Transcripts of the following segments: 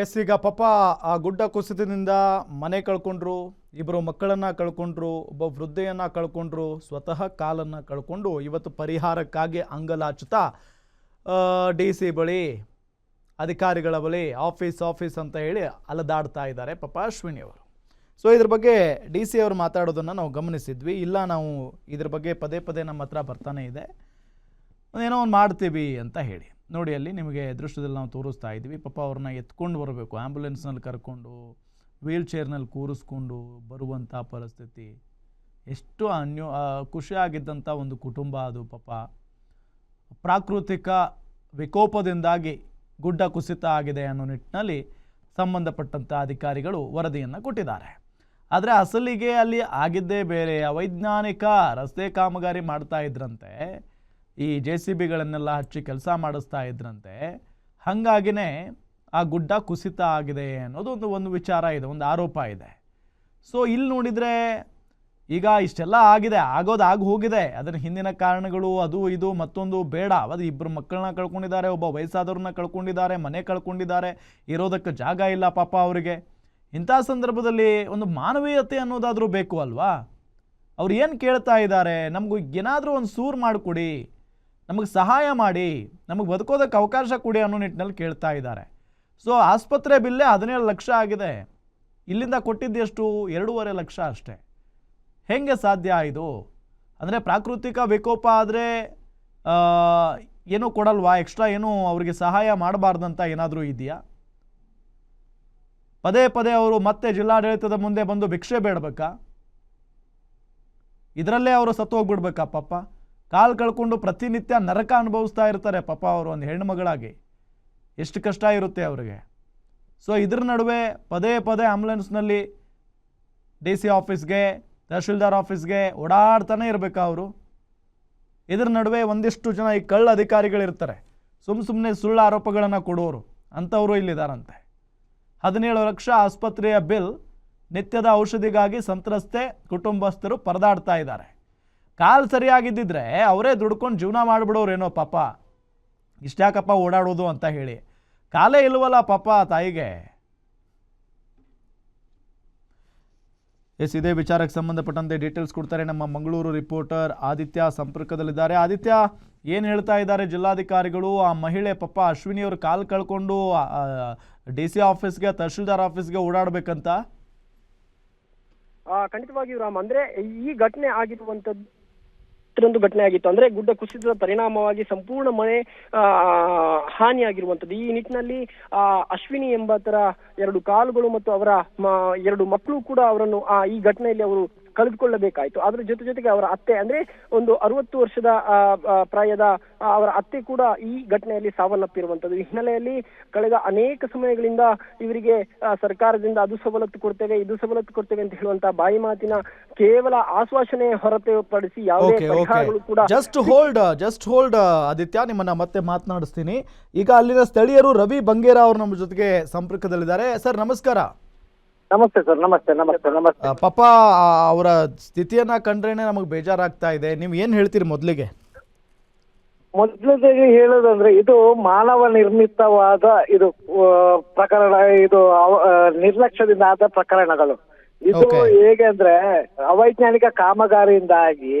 S ಈಗ ಪಾಪ ಆ ಗುಡ್ಡ ಕುಸಿತದಿಂದ ಮನೆ ಕಳ್ಕೊಂಡ್ರು ಇಬ್ಬರು ಮಕ್ಕಳನ್ನ ಕಳ್ಕೊಂಡ್ರು, ಒಬ್ಬ ವೃದ್ಧೆಯನ್ನ ಕಳ್ಕೊಂಡ್ರು, ಸ್ವತಃ ಕಾಲನ್ನ ಕಳ್ಕೊಂಡು ಇವತ್ತು ಪರಿಹಾರಕ್ಕಾಗಿ ಅಂಗಲಾಚುತ್ತಾ ಡಿ ಸಿ ಬಳಿ ಅಧಿಕಾರಿಗಳ ಬಳಿ ಆಫೀಸ್ ಆಫೀಸ್ ಅಂತ ಹೇಳಿ ಅಲದಾಡ್ತಾ ಇದ್ದಾರೆ ಪಾಪ ಅಶ್ವಿನಿ ಅವರು. ಸೊ ಇದ್ರ ಬಗ್ಗೆ ಡಿ ಸಿ ಅವರು ಮಾತಾಡೋದನ್ನು ನಾವು ಗಮನಿಸಿದ್ವಿ. ಇಲ್ಲ, ನಾವು ಇದ್ರ ಬಗ್ಗೆ ಪದೇ ಪದೇ ನಮ್ಮ ಹತ್ರ ಬರ್ತಾನೆ ಇದೆ. ಏನೋ ಒಂದು ಮಾಡ್ತೀವಿ ಅಂತ ಹೇಳಿ. ನೋಡಿ, ಅಲ್ಲಿ ನಿಮಗೆ ದೃಶ್ಯದಲ್ಲಿ ನಾವು ತೋರಿಸ್ತಾ ಇದ್ದೀವಿ. ಪಾಪ ಅವ್ರನ್ನ ಎತ್ಕೊಂಡು ಬರಬೇಕು. ಆ್ಯಂಬುಲೆನ್ಸ್ನಲ್ಲಿ ಕರ್ಕೊಂಡು ವೀಲ್ ಚೇರ್ನಲ್ಲಿ ಕೂರಿಸ್ಕೊಂಡು ಬರುವಂಥ ಪರಿಸ್ಥಿತಿ. ಎಷ್ಟು ಅನ್ಯೋ ಖುಷಿಯಾಗಿದ್ದಂಥ ಒಂದು ಕುಟುಂಬ ಅದು ಪಾಪ. ಪ್ರಾಕೃತಿಕ ವಿಕೋಪದಿಂದಾಗಿ ಗುಡ್ಡ ಕುಸಿತ ಆಗಿದೆ ಅನ್ನೋ ನಿಟ್ಟಿನಲ್ಲಿ ಸಂಬಂಧಪಟ್ಟಂಥ ಅಧಿಕಾರಿಗಳು ವರದಿಯನ್ನು ಕೊಟ್ಟಿದ್ದಾರೆ. ಆದರೆ ಅಸಲಿಗೆ ಅಲ್ಲಿ ಆಗಿದ್ದೇ ಬೇರೆ, ಅವೈಜ್ಞಾನಿಕ ರಸ್ತೆ ಕಾಮಗಾರಿ ಮಾಡ್ತಾ ಇದ್ರಂತೆ. ಈ ಜೆ ಸಿ ಬಿಗಳನ್ನೆಲ್ಲ ಹಚ್ಚಿ ಕೆಲಸ ಮಾಡಿಸ್ತಾ ಇದ್ರಂತೆ. ಹಾಗಾಗಿನೇ ಆ ಗುಡ್ಡ ಕುಸಿತ ಆಗಿದೆ ಅನ್ನೋದು ಒಂದು ಒಂದು ವಿಚಾರ ಇದೆ, ಒಂದು ಆರೋಪ ಇದೆ. ಸೊ ಇಲ್ಲಿ ನೋಡಿದರೆ ಈಗ ಇಷ್ಟೆಲ್ಲ ಆಗಿದೆ, ಆಗೋದು ಆಗಿ ಹೋಗಿದೆ. ಅದರ ಹಿಂದಿನ ಕಾರಣಗಳು, ಅದು ಇದು, ಮತ್ತೊಂದು ಬೇಡ. ಅದು ಇಬ್ಬರು ಮಕ್ಕಳನ್ನ ಕಳ್ಕೊಂಡಿದ್ದಾರೆ, ಒಬ್ಬ ವಯಸ್ಸಾದವ್ರನ್ನ ಕಳ್ಕೊಂಡಿದ್ದಾರೆ, ಮನೆ ಕಳ್ಕೊಂಡಿದ್ದಾರೆ, ಇರೋದಕ್ಕೆ ಜಾಗ ಇಲ್ಲ ಪಾಪ ಅವರಿಗೆ. ಇಂಥ ಸಂದರ್ಭದಲ್ಲಿ ಒಂದು ಮಾನವೀಯತೆ ಅನ್ನೋದಾದರೂ ಬೇಕು ಅಲ್ವಾ? ಅವ್ರು ಏನು ಕೇಳ್ತಾ ಇದ್ದಾರೆ? ನಮಗೂ ಏನಾದರೂ ಒಂದು ಸೂರು ಮಾಡಿಕೊಡಿ. ನಮಗೆ ಸಹಾಯ ಮಾಡಿ, ನಮಗೆ ಬದುಕೋದಕ್ಕೆ ಅವಕಾಶ ಕೊಡಿ ಅನ್ನೋ ನಿಟ್ಟಿನಲ್ಲಿ ಕೇಳ್ತಾ ಇದ್ದಾರೆ. ಸೊ ಆಸ್ಪತ್ರೆ ಬಿಲ್ಲೇ ಹದಿನೇಳು ಲಕ್ಷ ಆಗಿದೆ. ಇಲ್ಲಿಂದ ಕೊಟ್ಟಿದ್ದು ಎಷ್ಟು? ಎರಡೂವರೆ ಲಕ್ಷ ಅಷ್ಟೇ. ಹೆಂಗೆ ಸಾಧ್ಯ ಇದು? ಅಂದರೆ ಪ್ರಾಕೃತಿಕ ವಿಕೋಪ ಆದರೆ ಏನೂ ಕೊಡಲ್ವಾ? ಎಕ್ಸ್ಟ್ರಾ ಏನೂ ಅವರಿಗೆ ಸಹಾಯ ಮಾಡಬಾರ್ದಂತ ಏನಾದರೂ ಇದೆಯಾ? ಪದೇ ಪದೇ ಅವರು ಮತ್ತೆ ಜಿಲ್ಲಾಡಳಿತದ ಮುಂದೆ ಬಂದು ಭಿಕ್ಷೆ ಬೇಡಬೇಕಾ? ಇದರಲ್ಲೇ ಅವರು ಸತ್ತು ಹೋಗ್ಬಿಡ್ಬೇಕಾ ಪಾಪ? ಕಾಲು ಕಳ್ಕೊಂಡು ಪ್ರತಿನಿತ್ಯ ನರಕ ಅನುಭವಿಸ್ತಾ ಇರ್ತಾರೆ ಪಾಪ ಅವರು ಒಂದು ಹೆಣ್ಣು ಮಗಳಾಗಿ. ಎಷ್ಟು ಕಷ್ಟ ಇರುತ್ತೆ ಅವರಿಗೆ. ಸೊ ಇದ್ರ ನಡುವೆ ಪದೇ ಪದೇ ಆಂಬುಲೆನ್ಸ್ನಲ್ಲಿ ಡಿ ಸಿ ಆಫೀಸ್ಗೆ ತಹಶೀಲ್ದಾರ್ ಆಫೀಸ್ಗೆ ಓಡಾಡ್ತಾನೆ ಇರಬೇಕು ಅವರು. ಇದ್ರ ನಡುವೆ ಒಂದಿಷ್ಟು ಜನ ಈ ಕಳ್ಳ ಅಧಿಕಾರಿಗಳಿರ್ತಾರೆ. ಸುಮ್ಮ ಸುಮ್ಮನೆ ಸುಳ್ಳು ಆರೋಪಗಳನ್ನು ಕೊಡೋರು. ಅಂಥವರು ಇಲ್ಲಿದ್ದಾರಂತೆ ಹದಿನೇಳು ಲಕ್ಷ ಆಸ್ಪತ್ರೆಯ ಬಿಲ್ ನಿತ್ಯದ ಔಷಧಿಗಾಗಿ ಸಂತ್ರಸ್ತೆ ಕುಟುಂಬಸ್ಥರು ಪರದಾಡ್ತಾ ಇದ್ದಾರೆ. ಕಾಲು ಸರಿಯಾಗಿದ್ದಿದ್ರೆ ಅವರೇ ದುಡ್ಕೊಂಡು ಜೀವನ ಮಾಡಿಬಿಡೋರೇನೋ ಪಾಪ. ಇಷ್ಟ್ಯಾಕಪ್ಪ ಓಡಾಡೋದು ಅಂತ ಹೇಳಿ. ಕಾಲೇ ಇಲ್ವಲ್ಲ ಪಾಪ ತಾಯಿಗೆ. ಎಸ್ ಇದೇ ವಿಚಾರಕ್ಕೆ ಸಂಬಂಧಪಟ್ಟಂತೆ ಡೀಟೇಲ್ಸ್ ಕೊಡ್ತಾರೆ ನಮ್ಮ ಮಂಗಳೂರು ರಿಪೋರ್ಟರ್ ಆದಿತ್ಯ ಸಂಪರ್ಕದಲ್ಲಿದ್ದಾರೆ. ಆದಿತ್ಯ ಏನು ಹೇಳ್ತಾ ಇದ್ದಾರೆ ಜಿಲ್ಲಾಧಿಕಾರಿಗಳು? ಆ ಮಹಿಳೆ ಪಾಪ ಅಶ್ವಿನಿ ಅವರು ಕಾಲು ಕಳ್ಕೊಂಡು ಡಿ ಸಿ ಆಫೀಸ್ಗೆ ತಹಶೀಲ್ದಾರ್ ಆಫೀಸ್ಗೆ ಓಡಾಡಬೇಕಂತ? ಆ, ಖಂಡಿತವಾಗಿಯೂ ರಾಮ್. ಅಂದ್ರೆ ಈ ಘಟನೆ ಆಗಿರುವಂತದ್ದು ಒಂದು ಘಟನೆ ಆಗಿತ್ತು. ಅಂದ್ರೆ ಗುಡ್ಡ ಕುಸಿತದ ಪರಿಣಾಮವಾಗಿ ಸಂಪೂರ್ಣ ಮನೆ ಹಾನಿಯಾಗಿರುವಂತದ್ದು ಈ ನಿಟ್ಟಿನಲ್ಲಿ ಅಶ್ವಿನಿ ಎಂಬತರ ಎರಡು ಕಾಲುಗಳು ಮತ್ತು ಅವರ ಎರಡು ಮಕ್ಕಳು ಕೂಡ ಅವರನ್ನು ಆ, ಈ ಘಟನೆಯಲ್ಲಿ ಅವರು ಕಳೆದುಕೊಳ್ಳಬೇಕಾಯ್ತು. ಅದರ ಜೊತೆ ಜೊತೆಗೆ ಅವರ ಅತ್ತೆ ಅಂದ್ರೆ ಒಂದು ಅರವತ್ತು ವರ್ಷದ ಪ್ರಾಯದ ಅವರ ಅತ್ತೆ ಕೂಡ ಈ ಘಟನೆಯಲ್ಲಿ ಸಾವನ್ನಪ್ಪಿರುವಂತದ್ದು ಈ ಹಿನ್ನೆಲೆಯಲ್ಲಿ ಕಳೆದ ಅನೇಕ ಸಮಯಗಳಿಂದ ಇವರಿಗೆ ಸರ್ಕಾರದಿಂದ ಅದು ಸವಲತ್ತು ಕೊಡ್ತೇವೆ ಇದು ಸವಲತ್ತು ಕೊಡ್ತೇವೆ ಅಂತ ಹೇಳುವಂತಹ ಬಾಯಿ ಮಾತಿನ ಕೇವಲ ಆಶ್ವಾಸನೆ ಯಾವುದೇ ಓಕೆ ಓಕೆ ಪರಿಹಾರಗಳು ಕೂಡ just hold just hold Aditya ನಿಮ್ಮನ್ನ ಮತ್ತೆ ಮಾತನಾಡಿಸ್ತೀನಿ. ಈಗ ಅಲ್ಲಿನ ಸ್ಥಳೀಯರು ರವಿ ಬಂಗೇರ ಅವರು ನಮ್ಮ ಜೊತೆಗೆ ಸಂಪರ್ಕದಲ್ಲಿದ್ದಾರೆ. ಸರ್ ನಮಸ್ಕಾರ. ನಮಸ್ತೆ ಸರ್ ನಮಸ್ತೆ ನಮಸ್ತೆ ನಮಸ್ತೆ. ಪಾಪ ಅವರ ಸ್ಥಿತಿಯನ್ನ ಕಂಡ್ರೇನೆ ನಮಗೆ ಬೇಜಾರಾಗ್ತಾ ಇದೆ. ನೀವು ಏನು ಹೇಳ್ತೀರಿ ಮೊದಲಿಗೆ? ಮೊದಲದಾಗಿ ಹೇಳೋದಂದ್ರೆ ಇದು ಮಾನವ ನಿರ್ಮಿತವಾದ ಇದು ಆ, ಪ್ರಕರಣ ಇದು ಅವ- ಆ, ನಿರ್ಲಕ್ಷ್ಯದಿಂದ ಆದ ಪ್ರಕರಣಗಳು. ಇದು. ಹೇಗೆ ಅಂದ್ರೆ ಅವೈಜ್ಞಾನಿಕ ಕಾಮಗಾರಿಯಿಂದಾಗಿ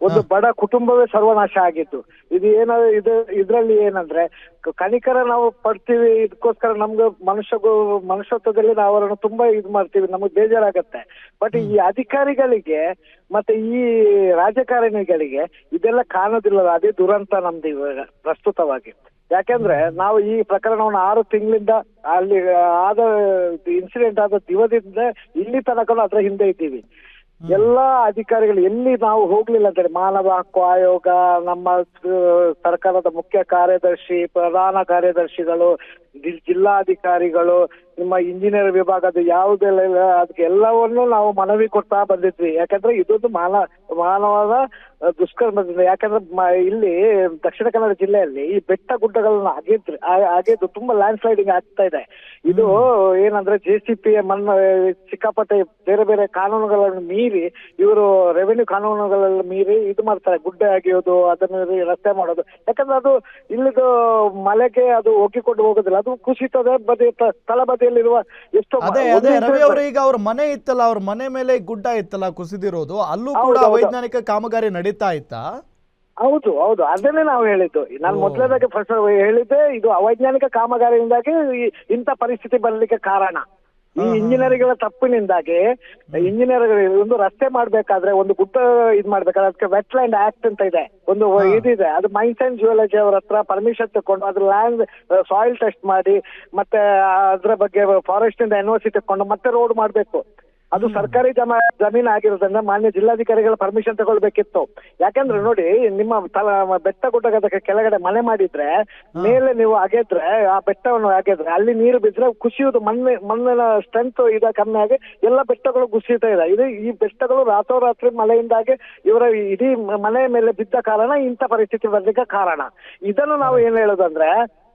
ಒಂದು ಬಡ ಕುಟುಂಬವೇ ಸರ್ವನಾಶ ಆಗಿತ್ತು. ಇದು ಏನ ಇದು ಇದ್ರಲ್ಲಿ ಏನಂದ್ರೆ ಕಣಿಕರ ಕನಿಕರ ನಾವು ಪಡ್ತೀವಿ ಇದಕ್ಕೋಸ್ಕರ ನಮ್ಗೆ ಮನುಷ್ಯ ಮನುಷ್ಯತ್ವದಲ್ಲಿ ನಾವು ಅವರನ್ನು ತುಂಬಾ ಇದು ಮಾಡ್ತೀವಿ ನಮಗೆ ಬೇಜಾರಾಗತ್ತೆ. ಬಟ್ ಈ ಅಧಿಕಾರಿಗಳಿಗೆ ಮತ್ತೆ ಈ ರಾಜಕಾರಣಿಗಳಿಗೆ ಇದೆಲ್ಲ ಕಾಣೋದಿಲ್ಲ ಅದೇ ದುರಂತ ನಮ್ದು ಇವಾಗ ಪ್ರಸ್ತುತವಾಗಿ. ಯಾಕೆಂದ್ರೆ ನಾವು ಈ ಪ್ರಕರಣವನ್ನು ಆರು ತಿಂಗಳಿಂದ ಅಲ್ಲಿ ಆದ ಇನ್ಸಿಡೆಂಟ್ ಆದ ದಿವದಿಂದ ಇಲ್ಲಿ ತನಕ ಅದರ ಹಿಂದೆ ಇದ್ದೀವಿ. ಎಲ್ಲಾ ಅಧಿಕಾರಿಗಳು ಎಲ್ಲಿ ನಾವು ಹೋಗ್ಲಿಲ್ಲ ಅಂತೇಳಿ ಮಾನವ ಹಕ್ಕು ಆಯೋಗ ನಮ್ಮ ಸರ್ಕಾರದ ಮುಖ್ಯ ಕಾರ್ಯದರ್ಶಿ ಪ್ರಧಾನ ಕಾರ್ಯದರ್ಶಿಗಳು ಜಿಲ್ಲಾಧಿಕಾರಿಗಳು ನಿಮ್ಮ ಇಂಜಿನಿಯರ್ ವಿಭಾಗದ ಯಾವುದೆಲ್ಲ ಅದಕ್ಕೆ ಎಲ್ಲವನ್ನು ನಾವು ಮನವಿ ಕೊಡ್ತಾ ಬಂದಿದ್ವಿ. ಯಾಕಂದ್ರೆ ಇದೊಂದು ಮಾನ ಮಾನವದ ದುಷ್ಕರ್ಮದಿಂದ. ಯಾಕಂದ್ರೆ ಇಲ್ಲಿ ದಕ್ಷಿಣ ಕನ್ನಡ ಜಿಲ್ಲೆಯಲ್ಲಿ ಈ ಬೆಟ್ಟ ಗುಡ್ಡಗಳನ್ನ ಅಗೆದ್ರೆ ಅಗೆದು ತುಂಬಾ ಲ್ಯಾಂಡ್ ಸ್ಲೈಡಿಂಗ್ ಆಗ್ತಾ ಇದೆ. ಇದು ಏನಂದ್ರೆ ಜೆ ಸಿ ಪಿ ಮಣ್ಣು ಸಿಕ್ಕಾಪಟ್ಟೆ ಬೇರೆ ಬೇರೆ ಕಾನೂನುಗಳನ್ನು ಮೀರಿ ಇವರು ರೆವೆನ್ಯೂ ಕಾನೂನುಗಳನ್ನು ಮೀರಿ ಇದು ಮಾಡ್ತಾರೆ. ಗುಡ್ಡೆ ಅಗೆಯೋದು ಅದನ್ನ ರಸ್ತೆ ಮಾಡೋದು. ಯಾಕಂದ್ರೆ ಅದು ಇಲ್ಲಿದು ಮಲೆಗೆ ಅದು ಒಗ್ಗಿಕೊಂಡು ಹೋಗೋದಿಲ್ಲ. ಅದು ಕುಸಿತದ ಬದಿ ತ- ತಳ ಎಷ್ಟೋ ಅದೇ ಅದೇ ರವಿ ಅವರು ಈಗ ಅವ್ರ ಮನೆ ಇತ್ತಲ್ಲ ಅವ್ರ ಮನೆ ಮೇಲೆ ಗುಡ್ಡ ಇತ್ತಲ್ಲ ಕುಸಿದಿರೋದು ಅಲ್ಲೂ ಕೂಡ ಹೌದು, ಹೌದು. ವೈಜ್ಞಾನಿಕ ಕಾಮಗಾರಿ ನಡೀತಾ ಇತ್ತಾ ಹೌದು ಹೌದು ಅದನ್ನೇ ನಾವು ಹೇಳಿದ್ದು ನಾನು ಓ. ಮೊದಲನೇದಾಗಿ ಫಸ್ಟ್ ಹೇಳಿದ್ದೆ ಇದು ಅವೈಜ್ಞಾನಿಕ ಕಾಮಗಾರಿಯಿಂದಾಗಿ ಈ- ಇಂಥ ಪರಿಸ್ಥಿತಿ ಬರಲಿಕ್ಕೆ ಕಾರಣ ಈ ಇಂಜಿನಿಯರ್ಗಳ ಇಂಜಿನಿಯರ್ಗಳ ತಪ್ಪಿನಿಂದಾಗಿ ಇಂಜಿನಿಯರ್ ಒಂದು ರಸ್ತೆ ಮಾಡ್ಬೇಕಾದ್ರೆ ಒಂದು ಗುಡ್ಡ ಇದ್ ಮಾಡ್ಬೇಕಾದ್ರೆ ಅದಕ್ಕೆ ವೆಟ್ಲ್ಯಾಂಡ್ ಆಕ್ಟ್ ಅಂತ ಇದೆ. ಒಂದು ಇದಿದೆ. ಅದು ಮೈನ್ಸ್ ಅಂಡ್ ಜಿಯೋಲಜಿ ಅವ್ರ ಹತ್ರ ಪರ್ಮಿಷನ್ ತಕೊಂಡು ಅದ್ರ ಲ್ಯಾಂಡ್ ಸಾಯಿಲ್ ಟೆಸ್ಟ್ ಮಾಡಿ ಮತ್ತೆ ಅದ್ರ ಬಗ್ಗೆ ಫಾರೆಸ್ಟ್ ಇಂದ ಎನ್ಒಸಿ ತಕೊಂಡು ಮತ್ತೆ ರೋಡ್ ಮಾಡ್ಬೇಕು. ಅದು ಸರ್ಕಾರಿ ಜಮ ಜಮೀನ್ ಆಗಿರೋದ್ರಿಂದ ಮಾನ್ಯ ಜಿಲ್ಲಾಧಿಕಾರಿಗಳ ಪರ್ಮಿಷನ್ ತಗೊಳ್ಬೇಕಿತ್ತು. ಯಾಕಂದ್ರೆ ನೋಡಿ ನಿಮ್ಮ ತಲ ಬೆಟ್ಟ ಗುಡ್ಡದ ಕೆಳಗಡೆ ಮನೆ ಮಾಡಿದ್ರೆ ಮೇಲೆ ನೀವು ಅಗೆದ್ರೆ ಆ ಬೆಟ್ಟವನ್ನು ಅಗೆದ್ರೆ ಅಲ್ಲಿ ನೀರು ಬಿದ್ರೆ ಕುಸಿಯುವುದು ಮಣ್ಣು ಮಣ್ಣಿನ ಸ್ಟ್ರೆಂತ್ ಇದ ಕಮ್ಮಿ ಆಗಿ ಎಲ್ಲ ಬೆಟ್ಟಗಳು ಕುಸಿಯುತ್ತಾ ಇದೆ. ಇದು ಈ ಬೆಟ್ಟಗಳು ರಾತ್ರೋರಾತ್ರಿ ಮಳೆಯಿಂದಾಗಿ ಇವರ ಇಡೀ ಮನೆಯ ಮನೆ ಮೇಲೆ ಬಿದ್ದ ಕಾರಣ ಇಂಥ ಪರಿಸ್ಥಿತಿ ಬರ್ಲಿಕ್ಕೆ ಕಾರಣ. ಇದನ್ನು ನಾವು ಏನ್ ಹೇಳೋದಂದ್ರೆ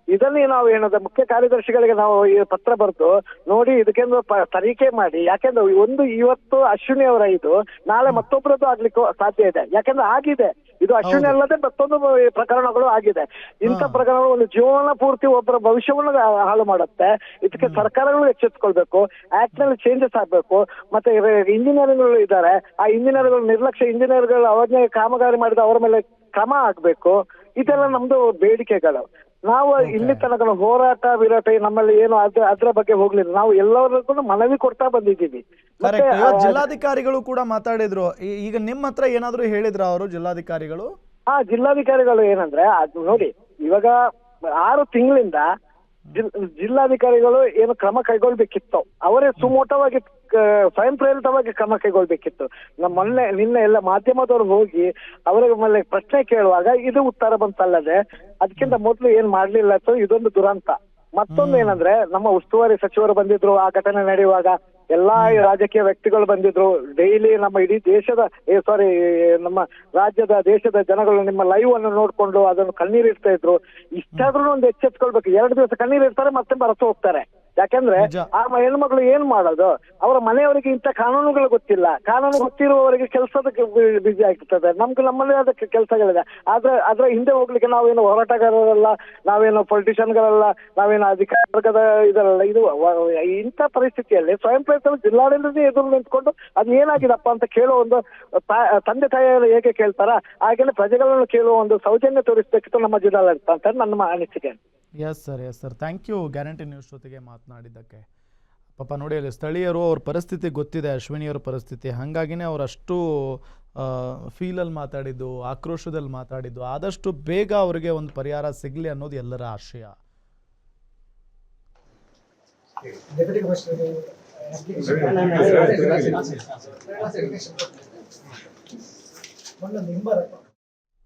ಇದನ್ನೇ ನಾವು ಏನದ ಮುಖ್ಯ ಕಾರ್ಯದರ್ಶಿಗಳಿಗೆ ನಾವು ಈ ಪತ್ರ ಬರೆದು ನೋಡಿ ಇದಕ್ಕೆಂದು ತನಿಖೆ ಮಾಡಿ. ಯಾಕೆಂದ್ರೆ ಒಂದು ಇವತ್ತು ಅಶ್ವಿನಿ ಅವರ ಇದು. ನಾಳೆ ಮತ್ತೊಬ್ಬರದ್ದು ಆಗ್ಲಿಕ್ಕೆ ಸಾಧ್ಯ ಇದೆ. ಯಾಕೆಂದ್ರೆ ಆಗಿದೆ. ಇದು ಅಶ್ವಿನಿ ಅಲ್ಲದೆ ಮತ್ತೊಂದು ಪ್ರಕರಣಗಳು ಆಗಿದೆ. ಇಂಥ. ಪ್ರಕರಣಗಳು ಒಂದು ಜೀವನ ಪೂರ್ತಿ ಒಬ್ಬರ ಭವಿಷ್ಯವನ್ನು ಹಾಳು ಮಾಡುತ್ತೆ. ಇದಕ್ಕೆ ಸರ್ಕಾರಗಳು ಎಚ್ಚೆತ್ಕೊಳ್ಬೇಕು. ಆಕ್ಟ್ನಲ್ಲಿ ಚೇಂಜಸ್ ಆಗ್ಬೇಕು. ಮತ್ತೆ ಇಂಜಿನಿಯರ್ಗಳು ಇದ್ದಾರೆ. ಆ ಇಂಜಿನಿಯರ್ಗಳು ನಿರ್ಲಕ್ಷ್ಯ ಇಂಜಿನಿಯರ್ಗಳು ಅವಜ್ಞೆ ಕಾಮಗಾರಿ ಮಾಡಿದ ಅವರ ಮೇಲೆ ಕ್ರಮ ಆಗ್ಬೇಕು ಇದೆಲ್ಲ ನಮ್ದು ಬೇಡಿಕೆಗಳು. ನಾವು ಇಲ್ಲಿ ತನಕ ಹೋರಾಟ ವಿರಾಟ ನಮ್ಮಲ್ಲಿ ಏನು ಅದ್ರ ಅದ್ರ ಬಗ್ಗೆ ಹೋಗ್ಲಿಲ್ಲ. ನಾವು ಎಲ್ಲರಿಗೂ ಮನವಿ ಕೊಡ್ತಾ ಬಂದಿದ್ದೀವಿ. ಜಿಲ್ಲಾಧಿಕಾರಿಗಳು ಕೂಡ ಮಾತಾಡಿದ್ರು. ಈಗ ನಿಮ್ಮ ಹತ್ರ ಏನಾದ್ರು ಹೇಳಿದ್ರ ಅವರು ಜಿಲ್ಲಾಧಿಕಾರಿಗಳು? ಆ ಜಿಲ್ಲಾಧಿಕಾರಿಗಳು ಏನಂದ್ರೆ ಅದು ನೋಡಿ ಇವಾಗ ಆರು ತಿಂಗಳಿಂದ ಜಿಲ್ಲಾಧಿಕಾರಿಗಳು ಏನು ಕ್ರಮ ಕೈಗೊಳ್ಬೇಕಿತ್ತು. ಅವರೇ ಸುಮೋಟವಾಗಿ ಸ್ವಯಂ ಪ್ರೇರಿತವಾಗಿ ಕ್ರಮ ಕೈಗೊಳ್ಬೇಕಿತ್ತು. ನಮ್ಮ ಮೊನ್ನೆ ನಿನ್ನೆ ಎಲ್ಲ ಮಾಧ್ಯಮದವರು ಹೋಗಿ ಅವರ ಮೇಲೆ ಪ್ರಶ್ನೆ ಕೇಳುವಾಗ ಇದು ಉತ್ತರ ಬಂತಲ್ಲದೆ ಅದಕ್ಕಿಂತ ಮೊದಲು ಏನ್ ಮಾಡ್ಲಿಲ್ಲ ಇದೊಂದು ದುರಂತ. ಮತ್ತೊಂದು ಏನಂದ್ರೆ ನಮ್ಮ ಉಸ್ತುವಾರಿ ಸಚಿವರು ಬಂದಿದ್ರು ಆ ಘಟನೆ ನಡೆಯುವಾಗ ಎಲ್ಲಾ ರಾಜಕೀಯ ವ್ಯಕ್ತಿಗಳು ಬಂದಿದ್ರು. ಡೈಲಿ ನಮ್ಮ ಇಡೀ ದೇಶದ ಸಾರಿ ನಮ್ಮ ರಾಜ್ಯದ ದೇಶದ ಜನಗಳು ನಿಮ್ಮ ಲೈವ್ ಅನ್ನು ನೋಡ್ಕೊಂಡು ಅದನ್ನು ಕಣ್ಣೀರಿಡ್ತಾ ಇದ್ರು. ಇಷ್ಟಾದ್ರೂ ಒಂದು ಎಚ್ಚೆತ್ಕೊಳ್ಬೇಕು. ಎರಡು ದಿವಸ ಕಣ್ಣೀರಿಡ್ತಾರೆ ಮತ್ತೆ ಬರತು ಹೋಗ್ತಾರೆ. ಯಾಕಂದ್ರೆ. ಆ ಹೆಣ್ಮಕ್ಳು ಏನ್ ಮಾಡೋದು? ಅವರ ಮನೆಯವರಿಗೆ ಇಂಥ ಕಾನೂನುಗಳು ಗೊತ್ತಿಲ್ಲ. ಕಾನೂನು ಗೊತ್ತಿರುವವರಿಗೆ ಕೆಲಸದ ಬಿಜಿ ಆಗ್ತದೆ. ನಮ್ಗೆ ನಮ್ಮಲ್ಲೇ ಅದಕ್ಕೆ ಕೆಲಸಗಳಿದೆ. ಆದ್ರೆ ಅದ್ರ ಹಿಂದೆ ಹೋಗ್ಲಿಕ್ಕೆ ನಾವೇನು ಹೋರಾಟಗಾರರಲ್ಲ ನಾವೇನು ಪೊಲಿಟಿಷಿಯನ್ಗಳಲ್ಲ ನಾವೇನು ಅಧಿಕಾರ ವರ್ಗದ ಇದರಲ್ಲ ಇದು ಇಂಥ ಪರಿಸ್ಥಿತಿಯಲ್ಲಿ ಸ್ವಯಂ ಪ್ರೇರಿತ ಜಿಲ್ಲಾಡಳಿತದ ಎದುರು ನಿಂತ್ಕೊಂಡು ಅದು ಏನಾಗಿದಪ್ಪ ಅಂತ ಕೇಳೋ ಒಂದು ತಂದೆ ತಾಯಿಯರು ಹೇಗೆ ಕೇಳ್ತಾರ? ಹಾಗೆಲ್ಲ ಪ್ರಜೆಗಳನ್ನು ಕೇಳುವ ಒಂದು ಸೌಜನ್ಯ ತೋರಿಸಬೇಕಿತ್ತು ನಮ್ಮ ಜಿಲ್ಲಾಡಳಿತ ಅಂತ ನನ್ನ ಅನಿಸಿಕೆ. Yes sir yes sir thank you guarantee news ಜೊತೆಗೆ ಮಾತನಾಡಿದ್ದಕ್ಕೆ. ಪಾಪ ನೋಡಿ, ಅಲ್ಲಿ ಸ್ಥಳೀಯರು ಅವ್ರ ಪರಿಸ್ಥಿತಿ ಗೊತ್ತಿದೆ, ಅಶ್ವಿನಿಯವ್ರ ಪರಿಸ್ಥಿತಿ. ಹಾಗಾಗಿನೇ ಅವ್ರು ಅಷ್ಟು ಫೀಲಲ್ಲಿ ಮಾತಾಡಿದ್ದು, ಆಕ್ರೋಶದಲ್ಲಿ ಮಾತಾಡಿದ್ದು, ಆದಷ್ಟು ಬೇಗ ಅವರಿಗೆ ಒಂದು ಪರಿಹಾರ ಸಿಗಲಿ ಅನ್ನೋದು ಎಲ್ಲರ ಆಶಯ.